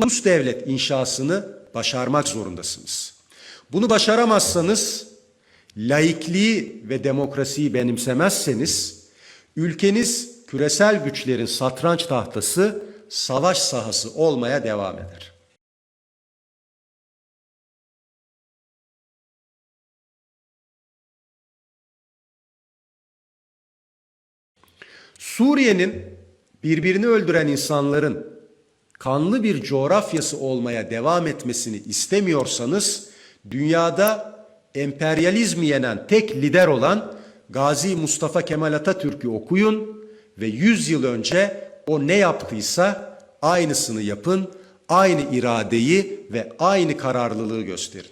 ulus devlet inşasını başarmak zorundasınız. Bunu başaramazsanız laikliği ve demokrasiyi benimsemezseniz ülkeniz küresel güçlerin satranç tahtası, savaş sahası olmaya devam eder. Suriye'nin birbirini öldüren insanların kanlı bir coğrafyası olmaya devam etmesini istemiyorsanız dünyada emperyalizmi yenen tek lider olan Gazi Mustafa Kemal Atatürk'ü okuyun ve 100 yıl önce o ne yaptıysa aynısını yapın, aynı iradeyi ve aynı kararlılığı gösterin.